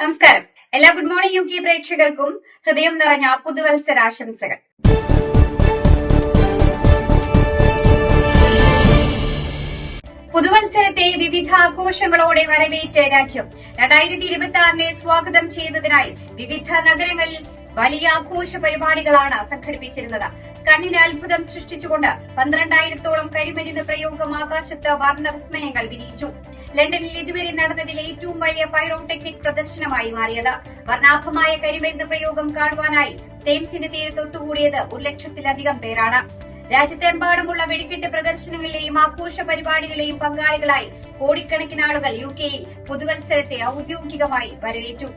നമസ്കാരം. എല്ലാ good morning you K പ്രേക്ഷകർക്കും ഹൃദയം നിറഞ്ഞ പുതുവത്സരാശംസകൾ. പുതുവത്സരത്തെ വിവിധ ആഘോഷങ്ങളോടെ വരവേറ്റ രാജ്യം. രണ്ടായിരത്തി ഇരുപത്തി ആറിനെ സ്വാഗതം ചെയ്യുന്നതിനായി വിവിധ നഗരങ്ങളിൽ വലിയ ആഘോഷ പരിപാടികളാണ് സംഘടിപ്പിച്ചിരുന്നത്. കണ്ണിന് അത്ഭുതം സൃഷ്ടിച്ചുകൊണ്ട് പന്ത്രണ്ടായിരത്തോളം കരിമരുന്ന് പ്രയോഗം ആകാശത്ത് വർണവിസ്മയങ്ങൾ വിരിയിച്ചു. ലണ്ടനിൽ ഇതുവരെ നടന്നതിൽ ഏറ്റവും വലിയ പൈറോടെക്നിക് പ്രദർശനമായി മാറിയത്. വർണാഭമായ കരിമരുന്ന് പ്രയോഗം കാണുവാനായി തേംസിന്റെ തീരത്ത് ഒത്തുകൂടിയത് ഒരു ലക്ഷത്തിലധികം പേരാണ്. രാജ്യത്തെമ്പാടുമുള്ള വെടിക്കെട്ട് പ്രദർശനങ്ങളിലെയും ആഘോഷ പരിപാടികളിലെയും പങ്കാളികളായി കോടിക്കണക്കിന് ആളുകൾ യു കെയിൽ പുതുവത്സരത്തെ ഔദ്യോഗികമായി വരവേറ്റു.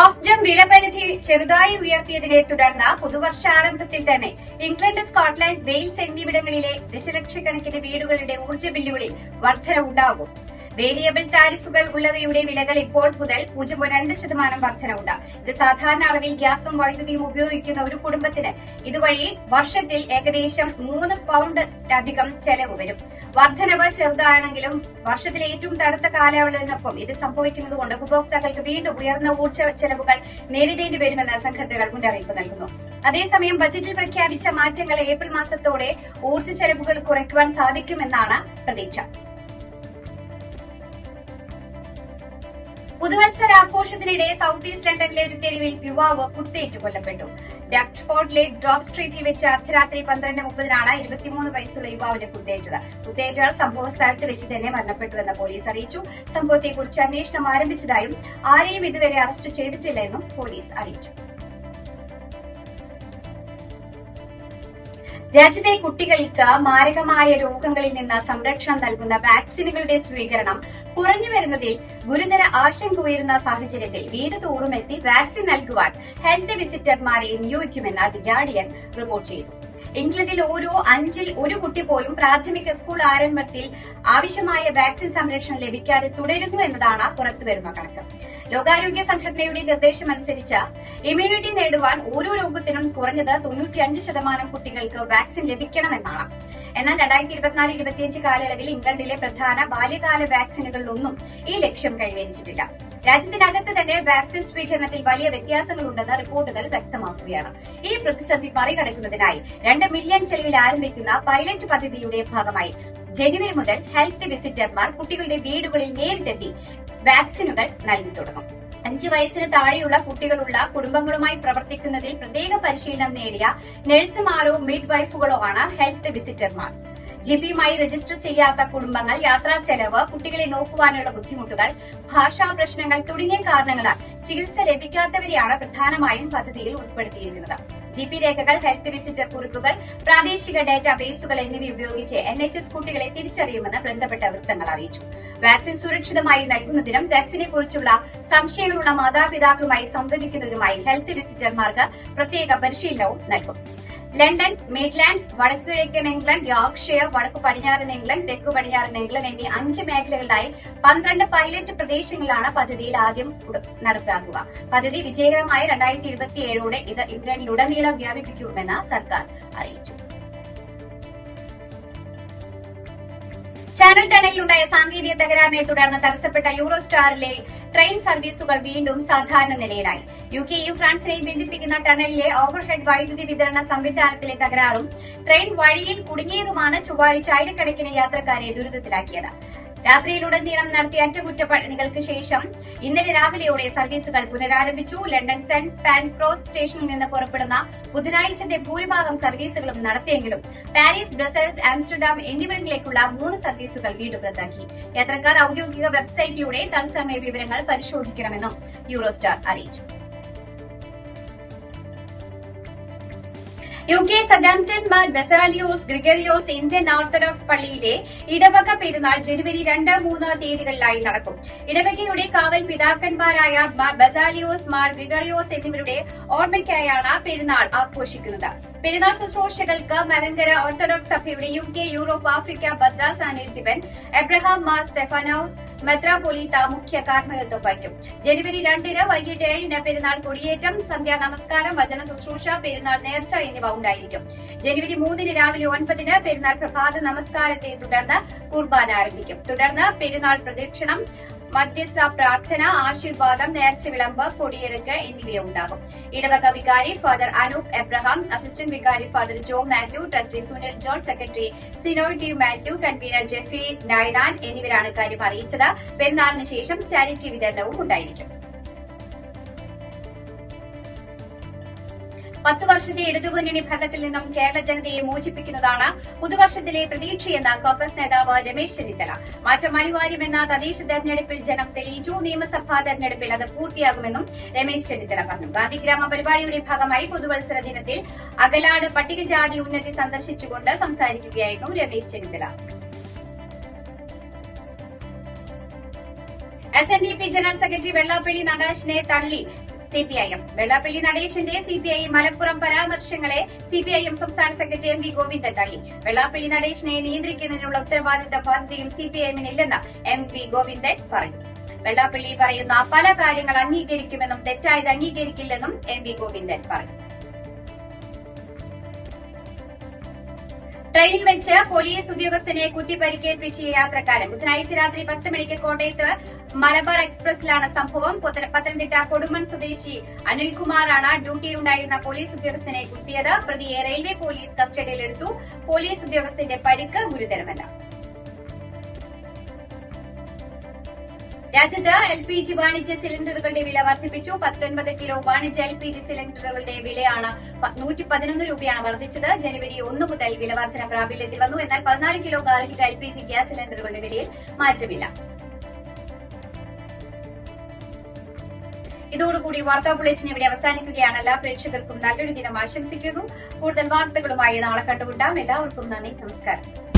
ഓഫ് ജംപ് വിലപരിധി ചെറുതായി ഉയർത്തിയതിനെ തുടർന്ന് പുതുവർഷാരംഭത്തിൽ തന്നെ ഇംഗ്ലണ്ട് സ്കോട്ട്ലൻഡ് വെയിൽസ് എന്നിവിടങ്ങളിലെ ദശലക്ഷക്കണക്കിന് വീടുകളുടെ ഊർജ ബില്ലുകളിൽ വർധനവുണ്ടാകും. വേരിയബിൾ താരിഫുകൾ ഉള്ളവയുടെ വിലകൾ ഇപ്പോൾ മുതൽ പൂജ്യം രണ്ട് ശതമാനം വർധനവുണ്ട്. ഇത് സാധാരണ അളവിൽ ഗ്യാസും വൈദ്യുതിയും ഉപയോഗിക്കുന്ന ഒരു കുടുംബത്തിന് ഇതുവഴി വർഷത്തിൽ ഏകദേശം മൂന്ന് പൗണ്ട് അധികം ചെലവ് വരും. വർധനവ് ചെറുതാണെങ്കിലും വർഷത്തിലെ ഏറ്റവും തണുത്ത കാലയളവിനൊപ്പം ഇത് സംഭവിക്കുന്നത് കൊണ്ട് ഉപഭോക്താക്കൾക്ക് വീണ്ടും ഉയർന്ന ഊർജ ചെലവുകൾ നേരിടേണ്ടി വരുമെന്ന് സംഘടനകൾ മുന്നറിയിപ്പ് നൽകുന്നു. അതേസമയം ബജറ്റിൽ പ്രഖ്യാപിച്ച മാറ്റങ്ങൾ ഏപ്രിൽ മാസത്തോടെ ഊർജ ചെലവുകൾ കുറയ്ക്കുവാൻ സാധിക്കുമെന്നാണ് പ്രതീക്ഷ. പുതുവത്സരാഘോഷത്തിനിടെ സൗത്ത് ഈസ്റ്റ് ലണ്ടനിലെ ഒരു തെരുവിൽ യുവാവ് കുത്തേറ്റ് കൊല്ലപ്പെട്ടു. ഡക്ട്ഫോർഡിലെ ഡ്രോപ്പ് സ്ട്രീറ്റിൽ വെച്ച് അർദ്ധരാത്രി പന്ത്രണ്ട് മുപ്പതിനാണ് ഇരുപത്തിമൂന്ന് വയസ്സുള്ള യുവാവിനെ കുത്തേറ്റത്. കുത്തേറ്റാൾ സംഭവ സ്ഥലത്ത് വെച്ച് തന്നെ മരണപ്പെട്ടുവെന്ന് പോലീസ് അറിയിച്ചു. സംഭവത്തെക്കുറിച്ച് അന്വേഷണം ആരംഭിച്ചതായും ആരെയും ഇതുവരെ അറസ്റ്റ് ചെയ്തിട്ടില്ലെന്നും പോലീസ് അറിയിച്ചു. രാജ്യത്തെ കുട്ടികൾക്ക് മാരകമായ രോഗങ്ങളിൽ നിന്ന് സംരക്ഷണം നൽകുന്ന വാക്സിനുകളുടെ സ്വീകരണം കുറഞ്ഞു വരുന്നതിൽ ഗുരുതര ആശങ്ക ഉയരുന്ന സാഹചര്യത്തിൽ വീട് തോറും എത്തി വാക്സിൻ നൽകുവാൻ ഹെൽത്ത് വിസിറ്റർമാരെ നിയോഗിക്കുമെന്ന് ദി ഗാർഡിയൻ റിപ്പോർട്ട് ചെയ്തു. ഇംഗ്ലണ്ടിൽ ഓരോ അഞ്ചിൽ ഒരു കുട്ടി പോലും പ്രാഥമിക സ്കൂൾ ആരംഭത്തിൽ ആവശ്യമായ വാക്സിൻ സംരക്ഷണം ലഭിക്കാതെ തുടരുന്നു എന്നതാണ് പുറത്തുവരുന്ന കണക്ക്. ലോകാരോഗ്യ സംഘടനയുടെ നിർദ്ദേശം അനുസരിച്ച് ഇമ്മ്യൂണിറ്റി നേടുവാൻ ഓരോ രോഗത്തിനും കുറഞ്ഞത് തൊണ്ണൂറ്റിയഞ്ച് ശതമാനം കുട്ടികൾക്ക് വാക്സിൻ ലഭിക്കണമെന്നാണ്. എന്നാൽ രണ്ടായിരത്തി ഇരുപത്തിനാല് ഇരുപത്തിയഞ്ച് കാലയളവിൽ ഇംഗ്ലണ്ടിലെ പ്രധാന ബാല്യകാല വാക്സിനുകളിലൊന്നും ഈ ലക്ഷ്യം കൈവരിച്ചിട്ടില്ല. രാജ്യത്തിനകത്ത് തന്നെ വാക്സിൻ സ്വീകരണത്തിൽ വലിയ വ്യത്യാസങ്ങളുണ്ടെന്ന് റിപ്പോർട്ടുകൾ വ്യക്തമാക്കുകയാണ്. ഈ പ്രതിസന്ധി മറികടക്കുന്നതിനായി രണ്ട് മില്യൺ ചെലവിൽ ആരംഭിക്കുന്ന പൈലറ്റ് പദ്ധതിയുടെ ഭാഗമായി ജനുവരി മുതൽ ഹെൽത്ത് വിസിറ്റർമാർ കുട്ടികളുടെ വീടുകളിൽ നേരിട്ടെത്തി വാക്സിനുകൾ നൽകി തുടങ്ങും. അഞ്ചു വയസ്സിന് താഴെയുള്ള കുട്ടികളുള്ള കുടുംബങ്ങളുമായി പ്രവർത്തിക്കുന്നതിൽ പ്രത്യേക പരിശീലനം നേടിയ നഴ്സുമാരോ മിഡ് വൈഫുകളോ ആണ് ഹെൽത്ത് വിസിറ്റർമാർ. ജിപിയുമായി രജിസ്റ്റർ ചെയ്യാത്ത കുടുംബങ്ങൾ യാത്രാ ചെലവ് കുട്ടികളെ നോക്കുവാനുള്ള ബുദ്ധിമുട്ടുകൾ ഭാഷാ പ്രശ്നങ്ങൾ തുടങ്ങിയ കാരണങ്ങളാൽ ചികിത്സ ലഭിക്കാത്തവരെയാണ് പ്രധാനമായും പദ്ധതിയിൽ ഉൾപ്പെടുത്തിയിരിക്കുന്നത്. ജി പി രേഖകൾ ഹെൽത്ത് വിസിറ്റർ കുറിപ്പുകൾ പ്രാദേശിക ഡാറ്റാബേസുകൾ എന്നിവ ഉപയോഗിച്ച് എൻ എച്ച് എസ് കുട്ടികളെ തിരിച്ചറിയുമെന്ന് ബന്ധപ്പെട്ട വൃത്തങ്ങൾ അറിയിച്ചു. വാക്സിൻ സുരക്ഷിതമായി നൽകുന്നതിനും വാക്സിനെ കുറിച്ചുള്ള സംശയങ്ങളുള്ള മാതാപിതാക്കളുമായി സംവദിക്കുന്നതിനുമായി ഹെൽത്ത് വിസിറ്റർമാർക്ക് പ്രത്യേക പരിശീലനവും നൽകും. ലണ്ടൻ മിഡ്ലാൻഡ്സ് വടക്കു കിഴക്കൻ ഇംഗ്ലണ്ട് യോർക്ക്ഷയർ വടക്കു പടിഞ്ഞാറൻ ഇംഗ്ലണ്ട് തെക്ക് പടിഞ്ഞാറൻ ഇംഗ്ലണ്ട് എന്നീ അഞ്ച് മേഖലകളിലായി പന്ത്രണ്ട് പൈലറ്റ് പ്രദേശങ്ങളാണ് പദ്ധതിയിൽ ആദ്യം നടപ്പിലാക്കുക പദ്ധതി വിജയകരമായി രണ്ടായിരത്തി ഇരുപത്തിയേഴോടെ ഇത് ഇംഗ്ലണ്ടിലുടനീളം വ്യാപിപ്പിക്കുമെന്ന് സർക്കാർ അറിയിച്ചു. ചാനൽ ടണലിലുണ്ടായ സാങ്കേതിക തകരാറിനെ തുടർന്ന് തടസ്സപ്പെട്ട യൂറോ സ്റ്റാറിലെ ട്രെയിൻ സർവീസുകൾ വീണ്ടും സാധാരണ നിലയിലായി. യു കെയും ഫ്രാൻസിനെയും ബന്ധിപ്പിക്കുന്ന ടണലിലെ ഓവർഹെഡ് വൈദ്യുതി വിതരണ സംവിധാനത്തിലെ തകരാറും ട്രെയിൻ വഴിയിൽ കുടുങ്ങിയതുമാണ് ചൊവ്വാഴ്ച ആയിരക്കണക്കിന് യാത്രക്കാരെ ദുരിതത്തിലാക്കിയത്. രാത്രിയിലുടനീളം നടത്തിയ അറ്റകുറ്റപ്പണികൾക്ക് ശേഷം ഇന്നലെ രാവിലെയോടെ സർവീസുകൾ പുനരാരംഭിച്ചു. ലണ്ടൻ സെന്റ് പാൻക്രോസ് സ്റ്റേഷനിൽ നിന്ന് പുറപ്പെടുന്ന ബുധനാഴ്ചത്തെ ഭൂരിഭാഗം സർവീസുകളും നടത്തിയെങ്കിലും പാരീസ് ബ്രസൽസ് ആംസ്റ്റർഡാം എന്നിവിടങ്ങളിലേക്കുള്ള മൂന്ന് സർവീസുകൾ വീണ്ടും റദ്ദാക്കി. യാത്രക്കാർ ഔദ്യോഗിക വെബ്സൈറ്റിലൂടെ തത്സമയ വിവരങ്ങൾ പരിശോധിക്കണമെന്നും യൂറോസ്റ്റാർ അറിയിച്ചു. U K Southampton Mar Baselios Gregorios Indian orthodox പള്ളിയിലെ ഇടവക പെരുന്നാൾ ജനുവരി രണ്ട് മൂന്ന് തീയതികളിലായി നടക്കും. ഇടവകയുടെ കാവൽ പിതാക്കന്മാരായ മാർ ബസാലിയോസ് മാർ ഗ്രിഗറിയോസ് എന്നിവരുടെ ഓർമ്മയ്ക്കായാണ് പെരുന്നാൾ ആഘോഷിക്കുന്നത്. പെരുന്നാൾ ശുശ്രൂഷകൾക്ക് മലങ്കര ഓർത്തഡോക്സ് സഭയുടെ യു കെ യൂറോപ്പ് ആഫ്രിക്ക ഭദ്രാസാന്നിധ്യവൻ എബ്രഹാം മാ സ്തെഫാനോസ് മെത്രാപൊലീത്ത മുഖ്യ കാർമ്മികത്വം വഹിക്കും. ജനുവരി രണ്ടിന് വൈകിട്ട് ഏഴിന് പെരുന്നാൾ കൊടിയേറ്റം സന്ധ്യാ നമസ്കാരം വചന ശുശ്രൂഷ പെരുന്നാൾ നേർച്ച എന്നിവ ഉണ്ടായിരിക്കും. ജനുവരി മൂന്നിന് രാവിലെ ഒൻപതിന് പെരുന്നാൾ പ്രഭാത നമസ്കാരത്തെ തുടർന്ന് കുർബാന ആരംഭിക്കും. തുടർന്ന് പെരുന്നാൾ പ്രദക്ഷിണം മധ്യസ്ഥ പ്രാർത്ഥന ആശീർവാദം നേർച്ച വിളമ്പ് കൊടിയെടുക്ക് എന്നിവയുണ്ടാകും ഇടവക വികാരി ഫാദർ അനൂപ് എബ്രഹാം അസിസ്റ്റന്റ് വികാരി father Jo Mathew trustee Sunil John secretary Sinoy T Mathew convener Jeffy Naidan എന്നിവരാണ് കാര്യം അറിയിച്ചത്. പെരുന്നാളിന് ശേഷം ചാരിറ്റി വിതരണവും ഉണ്ടായിരിക്കും. പത്ത് വർഷത്തെ ഇടതുമുന്നണി ഭരണത്തിൽ നിന്നും കേരള ജനതയെ മോചിപ്പിക്കുന്നതാണ് പുതുവർഷത്തിലെ പ്രതീക്ഷയെന്ന് കോൺഗ്രസ് നേതാവ് രമേശ് ചെന്നിത്തല. മാറ്റം അനിവാര്യമെന്ന തദ്ദേശ തെരഞ്ഞെടുപ്പിൽ ജനം തെളിയിച്ചു. നിയമസഭാ തെരഞ്ഞെടുപ്പിൽ അത് പൂർത്തിയാകുമെന്നും രമേശ് ചെന്നിത്തല പറഞ്ഞു. ഗാന്ധിഗ്രാമ പരിപാടിയുടെ ഭാഗമായി പുതുവത്സര ദിനത്തിൽ അകലാട് പട്ടികജാതി ഉന്നതി സന്ദർശിച്ചുകൊണ്ട് സംസാരിക്കുകയായിരുന്നു Ramesh Chennithala. S N D P general secretary Vellappally നടാശിനെ തള്ളി. സിപിഐഎം. വെള്ളാപ്പള്ളി നടേശന്റെ സിപിഐ മലപ്പുറം പരാമർശങ്ങളെ സിപിഐഎം സംസ്ഥാന സെക്രട്ടറി എം വി ഗോവിന്ദൻ തള്ളി. വെള്ളാപ്പള്ളി നടേശനെ നിയന്ത്രിക്കുന്നതിനുള്ള ഉത്തരവാദിത്ത ബാധ്യതയും സിപിഐഎമ്മിനില്ലെന്ന് എം വി ഗോവിന്ദൻ പറഞ്ഞു. വെള്ളാപ്പള്ളി പറയുന്ന പല കാര്യങ്ങൾ അംഗീകരിക്കുമെന്നും തെറ്റായത് അംഗീകരിക്കില്ലെന്നും എം വി ഗോവിന്ദൻ പറഞ്ഞു. ട്രെയിനിൽ വെച്ച് പോലീസ് ഉദ്യോഗസ്ഥനെ കുത്തി പരിക്കേൽപ്പിച്ച യാത്രക്കാരൻ. ബുധനാഴ്ച രാത്രി പത്ത് മണിക്ക് കോട്ടയത്ത് മലബാർ എക്സ്പ്രസിലാണ് സംഭവം. പുത്തന- പത്തനംതിട്ട കൊടുമൺ സ്വദേശി അനിൽകുമാറാണ് ഡ്യൂട്ടിയിലുണ്ടായിരുന്ന പോലീസ് ഉദ്യോഗസ്ഥനെ കുത്തിയത്. പ്രതിയെ റെയിൽവേ പോലീസ് കസ്റ്റഡിയിലെടുത്തു. പോലീസ് ഉദ്യോഗസ്ഥന്റെ പരിക്ക് ഗുരുതരമല്ല. രാജ്യത്ത് എൽ പി ജി വാണിജ്യ സിലിണ്ടറുകളുടെ വില വർദ്ധിപ്പിച്ചു. പത്തൊൻപത് കിലോ വാണിജ്യ എൽ പി ജി സിലിണ്ടറുകളുടെ വിലയാണ് നൂറ്റി പതിനൊന്ന് രൂപയാണ് വർദ്ധിച്ചത്. ജനുവരി ഒന്ന് മുതൽ വില വർധന പ്രാബല്യത്തിൽ വന്നു. എന്നാൽ പതിനാല് കിലോ ഗാർഹിക എൽ പി ജി ഗ്യാസ് സിലിണ്ടറുകളുടെ വിലയിൽ മാറ്റമില്ല. ഇതോടുകൂടി വാർത്താ ബുള്ളറ്റിൻ ഇവിടെ അവസാനിക്കുകയാണ് എല്ലാ പ്രേക്ഷകർക്കും നല്ലൊരു ദിനം ആശംസിക്കുന്നു. കൂടുതൽ വാർത്തകളുമായി നാളെ കണ്ടുമുട്ടാം. എല്ലാവർക്കും നന്ദി. നമസ്കാരം.